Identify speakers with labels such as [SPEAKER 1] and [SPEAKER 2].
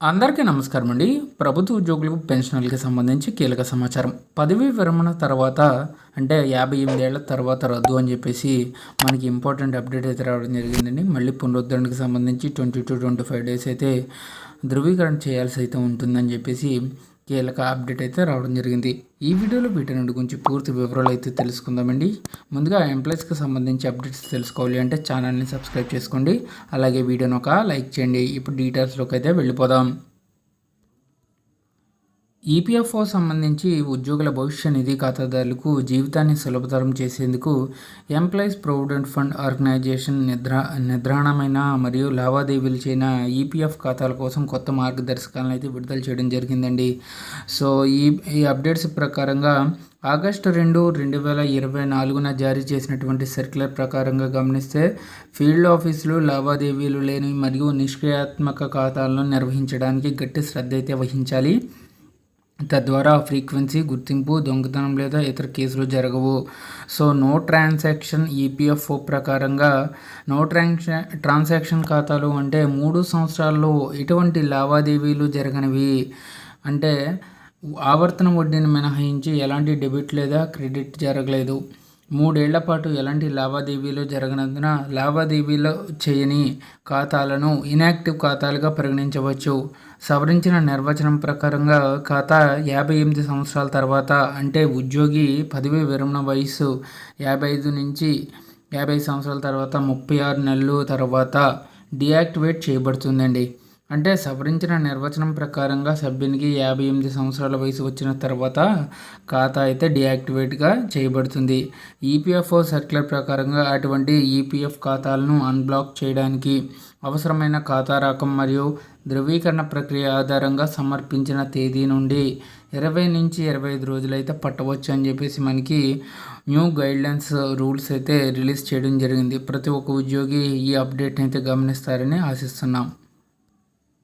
[SPEAKER 1] అందరికీ నమస్కారం అండి. ప్రభుత్వ ఉద్యోగులకు పెన్షన్లకి సంబంధించి కీలక సమాచారం. పదవీ విరమణ తర్వాత అంటే యాభై ఎనిమిదేళ్ళ తర్వాత రద్దు అని చెప్పేసి మనకి ఇంపార్టెంట్ అప్డేట్ అయితే రావడం జరిగిందండి. మళ్ళీ పునరుద్ధరణకు సంబంధించి twenty two twenty five days అయితే ధృవీకరణ చేయాల్సి అయితే ఉంటుందని చెప్పేసి కీలక అప్డేట్ అయితే రావడం జరిగింది. ఈ వీడియోలో వీటి గురించి పూర్తి వివరాలు అయితే తెలుసుకుందామండి. ముందుగా ఎంప్లాయీస్కి సంబంధించి అప్డేట్స్ తెలుసుకోవాలి అంటే ఛానల్ని సబ్స్క్రైబ్ చేసుకోండి. అలాగే వీడియోని ఒక లైక్ చేయండి. ఇప్పుడు డీటెయిల్స్లోకి అయితే వెళ్ళిపోదాం. ఈపీఎఫ్ఓ సంబంధించి ఉద్యోగుల భవిష్య నిధి ఖాతాదారులకు జీవితాన్ని సులభతరం చేసేందుకు ఎంప్లాయీస్ ప్రొవిడెంట్ ఫండ్ ఆర్గనైజేషన్ నిద్ర నిద్రాణమైన మరియు లావాదేవీలు చేయన ఈపీఎఫ్ ఖాతాల కోసం కొత్త మార్గదర్శకాలను అయితే విడుదల చేయడం జరిగిందండి. సో ఈ ఈ అప్డేట్స్ ప్రకారంగా ఆగస్టు రెండు రెండు వేల ఇరవై నాలుగున జారీ చేసినటువంటి సర్క్యులర్ ప్రకారంగా గమనిస్తే ఫీల్డ్ ఆఫీసులు లావాదేవీలు లేని మరియు నిష్క్రియాత్మక ఖాతాలను నిర్వహించడానికి గట్టి శ్రద్ధ అయితే వహించాలి. తద్వారా ఫ్రీక్వెన్సీ గుర్తింపు దొంగతనం లేదా ఇతర కేసులు జరగవు. సో నో ట్రాన్సాక్షన్ ఈపీఎఫ్ఓ ప్రకారంగా నో ట్రాన్సా ట్రాన్సాక్షన్ ఖాతాలు అంటే మూడు సంవత్సరాల్లో ఎటువంటి లావాదేవీలు జరగనివి. అంటే ఆవర్తన వడ్డీని మినహాయించి ఎలాంటి డెబిట్ లేదా క్రెడిట్ జరగలేదు. మూడేళ్ళ పాటు ఎలాంటి లావాదేవీలు జరగనందున లావాదేవీలు చేయని ఖాతాలను ఇన్యాక్టివ్ ఖాతాలుగా పరిగణించవచ్చు. సవరించిన నిర్వచనం ప్రకారంగా ఖాతా యాభై ఎనిమిది సంవత్సరాల తర్వాత అంటే ఉద్యోగి పదవి విరమణ వయసు యాభై ఐదు నుంచి యాభై సంవత్సరాల తర్వాత ముప్పై ఆరు నెలలు తర్వాత డియాక్టివేట్ చేయబడుతుందండి. అంటే సవరించిన నిర్వచనం ప్రకారంగా సభ్యునికి యాభై ఎనిమిది సంవత్సరాల వయసు వచ్చిన తర్వాత ఖాతా అయితే డియాక్టివేట్గా చేయబడుతుంది. ఈపీఎఫ్ఓ సర్క్యులర్ ప్రకారంగా అటువంటి ఈపీఎఫ్ ఖాతాలను అన్బ్లాక్ చేయడానికి అవసరమైన ఖాతా రకం మరియు ధృవీకరణ ప్రక్రియ ఆధారంగా సమర్పించిన తేదీ నుండి ఇరవై నుంచి ఇరవై ఐదు రోజులు అయితే పట్టవచ్చు అని చెప్పేసి మనకి న్యూ గైడ్లైన్స్ రూల్స్ అయితే రిలీజ్ చేయడం జరిగింది. ప్రతి ఒక్క ఉద్యోగి ఈ అప్డేట్ని అయితే గమనిస్తారని ఆశిస్తున్నాం.